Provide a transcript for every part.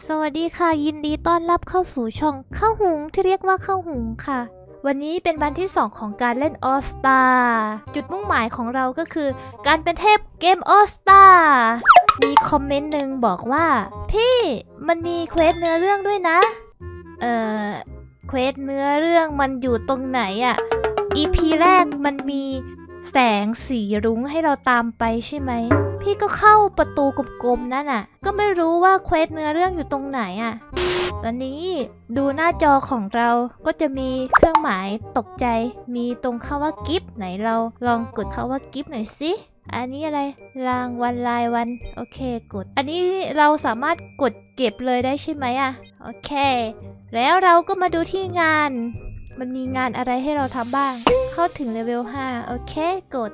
สวัสดีค่ะยินดีต้อนรับเข้าสู่ช่องข้าวหุงที่เรียกว่าข้าวหุงค่ะ วันนี้เป็นวันที่ 2 ของการเล่นออสตาจุดมุ่งหมายของเราก็คือ การเป็นเทพเกมออสตามีคอมเมนต์หนึ่งบอกว่า พี่มันมีเควสเนื้อเรื่องด้วยนะ เอ่อเควสเนื้อเรื่องมันอยู่ตรงไหนอะ EP แรกมันมีแสงสีรุ้งให้เราตามไปใช่ไหม พี่ก็เข้าประตูกลมๆนั่นน่ะ ก็ไม่รู้ว่าเควสเนื้อเรื่องอยู่ตรงไหนอะ ตอนนี้ดูหน้าจอของเราก็จะมีเครื่องหมายตกใจ มีตรงคาว่ากิฟต์ไหนเราลองกดคาว่ากิฟต์หน่อยสิอันนี้อะไรรางวันรายวัน โอเคกด อันนี้เราสามารถกดเก็บเลยได้ใช่ไหมอะ โอเค แล้วเราก็มาดูที่งาน มันมีงานอะไรให้เราทำบ้าง เข้าถึงเลเวล 5 โอเค กด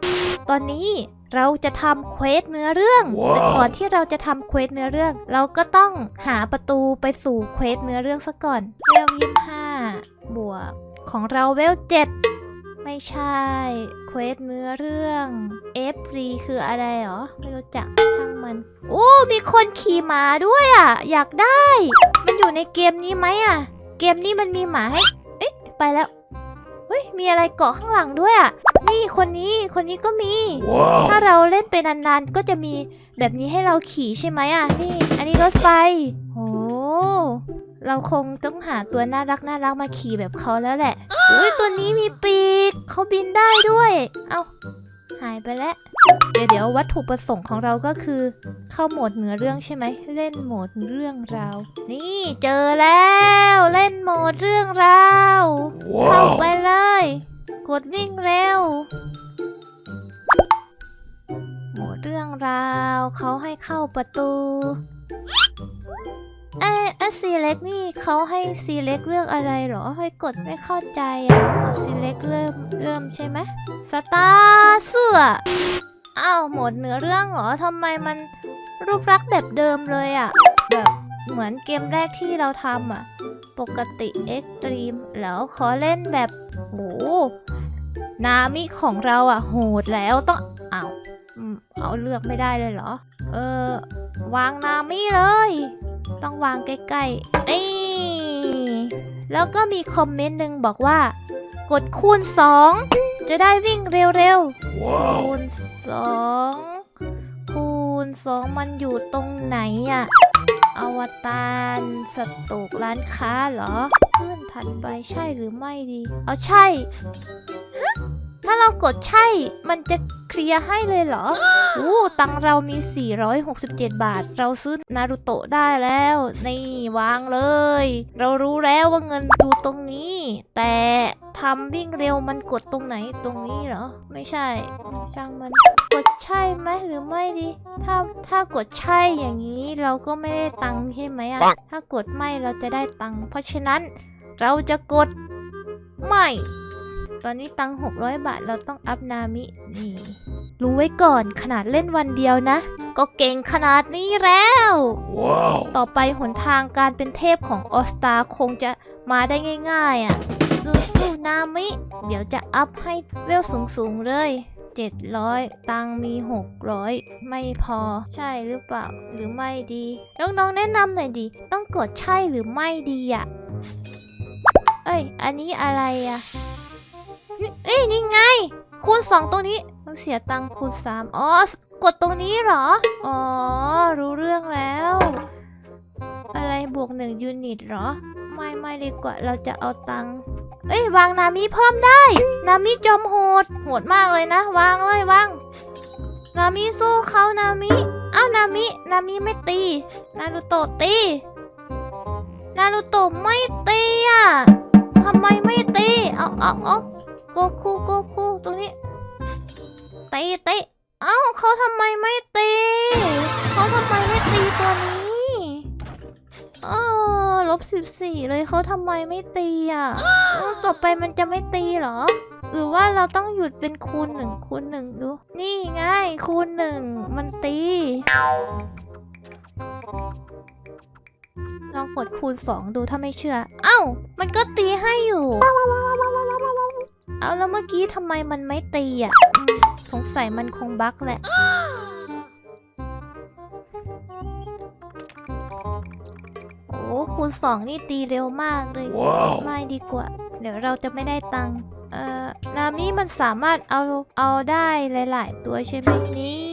ตอนนี้ เราจะทำเควสเนื้อเรื่องว้าวแต่ก่อนที่เราจะทำเควสเนื้อเรื่อง เราก็ต้องหาประตูไปสู่เควสเนื้อเรื่องซะก่อนเวลยี่ห้าบวก ของเราเวลเจ็ดไม่ใช่เควสเนื้อเรื่อง F รีคืออะไรหรอ ไม่รู้จักช่างมันโอ้มีคนขี่ม้าด้วยอะ อยากได้ มันอยู่ในเกมนี้ไหมอะ เกมนี้มันมีหมาให้ เอ๊ะไปแล้วเฮ้ยมีอะไรเกาะข้างหลังด้วยอะ นี่คนนี้คนนี้ก็มี ถ้า Wow. เราเล่นไปนานๆ ก็จะมีแบบนี้ให้เราขี่ใช่ไหมอะ นี่ อันนี้รถไฟโอ้เราคงต้องหาตัวน่ารักน่ารักมาขี่แบบเขาแล้วแหละ อุ้ยตัวนี้มีปีกเขาบินได้ด้วย เอ้าหายไปแล้ว เดี๋ยวเดี๋ยววัตถุประสงค์ของเราก็คือ เข้าโหมดเหนือเรื่องใช่ไหม เล่นโหมดเรื่องราว นี่เจอแล้ว เล่นโหมดเรื่องราว เข้าไป Wow. เลย กดวิ่งเร็วหมดเรื่องราวเขาให้เข้าประตู เอ้ไอซีเล็กนี่เขาให้ซีเล็กเลือกอะไรเหรอ ให้กดไม่เข้าใจอะกดซีเล็กเริ่มเริ่มใช่ไหมสตาร์เสื้ออ้าวหมดเนื้อเรื่องเหรอทำไมมันรูปลักษณ์แบบเดิมเลยอะ แบบเหมือนเกมแรกที่เราทำอะ ปกติเอ็กตรีมแล้วขอเล่นแบบโห นามิของเราอะโหดแล้วต้องเอาอืมเอาเลือกไม่ได้เลยเหรอ เออ วางนามิเลย ต้องวางใกล้ๆนี่แล้วก็มีคอมเมนต์หนึ่งบอกว่า กดคูณ 2 จะได้วิ่งเร็วๆคู Wow. ณสองคูณสองมันอยู่ตรงไหนอะอวตารสตูกร้านค้าเหรอขึ้นถัดไปใช่หรือไม่ดี เอาใช่ฮะถ้า เรากดใช่ มันจะเคลียร์ให้เลยเหรออู้ตังค์เรามี 467 บาท เราซื้อนารูโตะได้แล้ว นี่วางเลย เรารู้แล้วว่าเงินดูตรงนี้ แต่ทำวิ่งเร็วมันกดตรงไหนตรงนี้เหรอ ไม่ใช่ช่างมันกดใช่ไหมหรือไม่ดี ถ้าถ้ากดใช่อย่างนี้เราก็ไม่ได้ตังค์ใช่ไหมอะถ้ากดไม่เราจะได้ตังค์เพราะฉะนั้นเราจะกดไม่ ตอนนี้ตังค์600บาทเราต้องอัพนามินี่ รู้ไว้ก่อนขนาดเล่นวันเดียวนะ ก็เก่งขนาดนี้แล้ว Wow. ต่อไปหนทางการเป็นเทพของออสตาคงจะมาได้ง่าย ๆอะสู้ๆนามิ เดี๋ยวจะอัพให้เวลสูงๆเลย700 ตังค์มี 600 ไม่พอใช่หรือเปล่า หรือไม่ดี น้องๆ แนะนำหน่อยดิ ต้องกดใช่หรือไม่ดีอะ เอ้ย อันนี้อะไรอะนี่ เอ้ยนี่ไง คูณ 2 ตรงนี้ต้องเสียตังค์คูณ 3 อ๋อ กดตรงนี้เหรอ อ๋อ รู้เรื่องแล้ว อะไรบวกหนึ่งยูนิตเหรอ ไม่ไม่ดีกว่าเราจะเอาตังค์เอ้ยวางนามิเพิ่มได้ นามิจมโหด โหดมากเลยนะ วางเลยวางนามิสู้เขานามิ เอ้านามิ นามิไม่ตี นารูโตะตี นารูโตะไม่ตีอะทำไมไม่ตี เอาเอาเอา โกคูโกคูตรงนี้ตีตีเอ้าเขาทำไมไม่ตีเขาทำไมไม่ตีตัวนี้เออลบสิบสี่เลยเขาทำไมไม่ตีอะต่อไปมันจะไม่ตีเหรอ หรือว่าเราต้องหยุดเป็นคูณหนึ่งคูณหนึ่งดู นี่ไงคูณหนึ่งมันตีลองกดคูณสองดูถ้าไม่เชื่อ เอ้า มันก็ตีให้อยู่ เอาแล้วเมื่อกี้ทำไมมันไม่ตีอะอืมสงสัยมันคงบั๊กแหละคูณ2นี่ตีเร็วมากเลย Wow. ไม่ดีกว่า เดี๋ยวเราจะไม่ได้ตังค์เอ่อนามิมันสามารถเอาเอาได้หลาย ๆ ตัวใช่ไหมนี่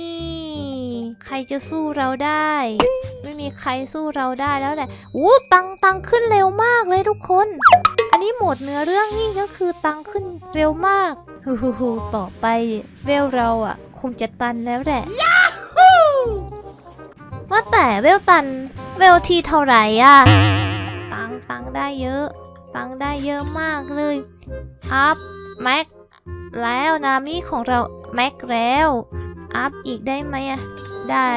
ใครจะสู้เราได้ ไม่มีใครสู้เราได้แล้วแหละอู้ตังตังขึ้นเร็วมากเลยทุกคน อันนี้หมดเนื้อเรื่องนี่ก็คือตังขึ้นเร็วมากฮูฮูฮูต่อไปเวลเราอะ คงจะตันแล้วแหละว่าแต่เวลตันเวลที่เท่าไหร่อะ ตังตังได้เยอะ ตังได้เยอะมากเลยอัพแม็กแล้วนามิของเราแม็กแล้วอัพอีกได้ไหมอะได้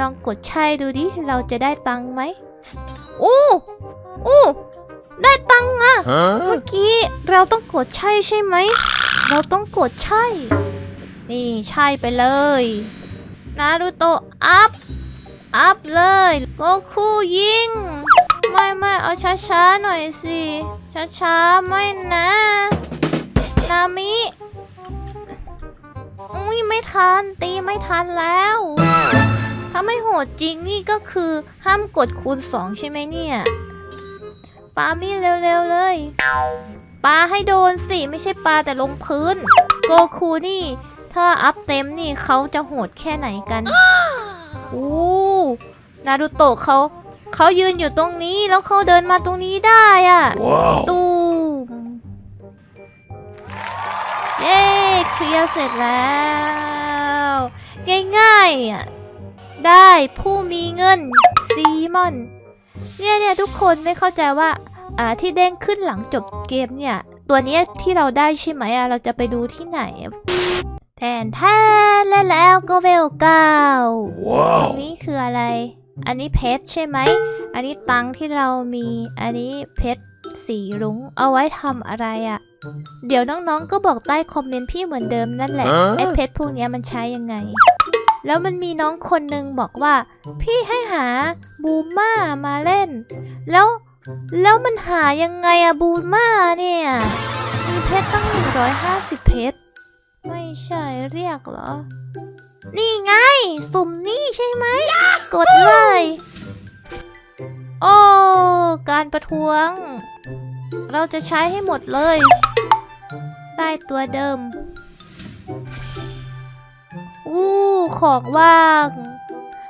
ลองกดใช่ดูดิ เราจะได้ตังค์ไหมอู้อู้ได้ตังค์อะ Huh? เมื่อกี้เราต้องกดใช่ใช่ไหม เราต้องกดใช่ นี่ใช่ไปเลยนารูโตะอัพ อัพเลยโกคูยิง ไม่ไม่เอาช้าๆหน่อยสิ ช้าๆไม่นะ นามิอุ้ยไม่ทันตีไม่ทันแล้ว ถ้าไม่โหดจริงนี่ก็คือห้ามกดคูณสองใช่ไหมเนี่ยปามีเร็วๆเลยปาให้โดนสิ ไม่ใช่ปาแต่ลงพื้น โกคูนี่ ถ้าอัพเต็มนี่เขาจะโหดแค่ไหนกันอู้นารูโตะเขาเขายืนอยู่ตรงนี้แล้วเขาเดินมาตรงนี้ได้อะ Wow. ตูมเย้เคลียร์เสร็จแล้ว ง่ายๆอะ ได้ผู้มีเงินซีมอน เนี่ยเนี่ยทุกคนไม่เข้าใจว่าอ่าที่เด้งขึ้นหลังจบเกมเนี่ย ตัวเนี้ยที่เราได้ใช่ไหมอะเราจะไปดูที่ไหนอะแทนแทนและแล้วก็เวลเก้าอัน Wow. นี้คืออะไร อันนี้เพชรใช่ไหม อันนี้ตังค์ที่เรามี อันนี้เพชรสีรุ้งเอาไว้ทำอะไรอะ่ะ เดี๋ยวน้องๆก็บอกใต้คอมเมนต์พี่เหมือนเดิมนั่นแหละฮะไอ้เพชรพวกเนี้ยมันใช้ยังไง แล้วมันมีน้องคนหนึ่งบอกว่า พี่ให้หาบูม่ามาเล่น แล้วแล้วมันหายังไงอะบูมม่าเนี่ย มีเพชรตั้ง 150 เพชร ไม่ใช่เรียกเหรอ นี่ไง สุ่มนี่ใช่ไหม กดเลย โอ้ การประท้วง เราจะใช้ให้หมดเลย ได้ตัวเดิม ของว่าง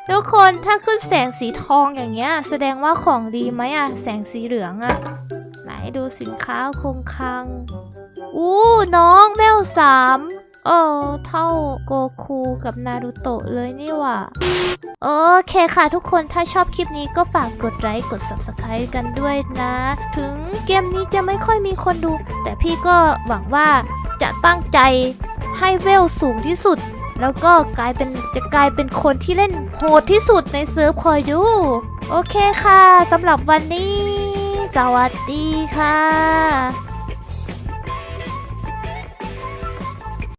ทุกคนถ้าขึ้นแสงสีทองอย่างเงี้ย แสดงว่าของดีไหมอะแสงสีเหลืองอะไหนดูสินค้าคงคัง อู้น้องเวลสามเออเท่าโกคูกับนารูโตะเลยนี่ว่าโอเคค่ะทุกคนถ้าชอบคลิปนี้ก็ฝากกดไลค์กด subscribe กันด้วยนะ ถึงเกมนี้จะไม่ค่อยมีคนดู แต่พี่ก็หวังว่าจะตั้งใจให้เวลสูงที่สุด แล้วก็กลายเป็นจะกลายเป็นคนที่เล่นโหดที่สุดในเซิร์ฟคอยดู โอเคค่ะสำหรับวันนี้ สวัสดีค่ะ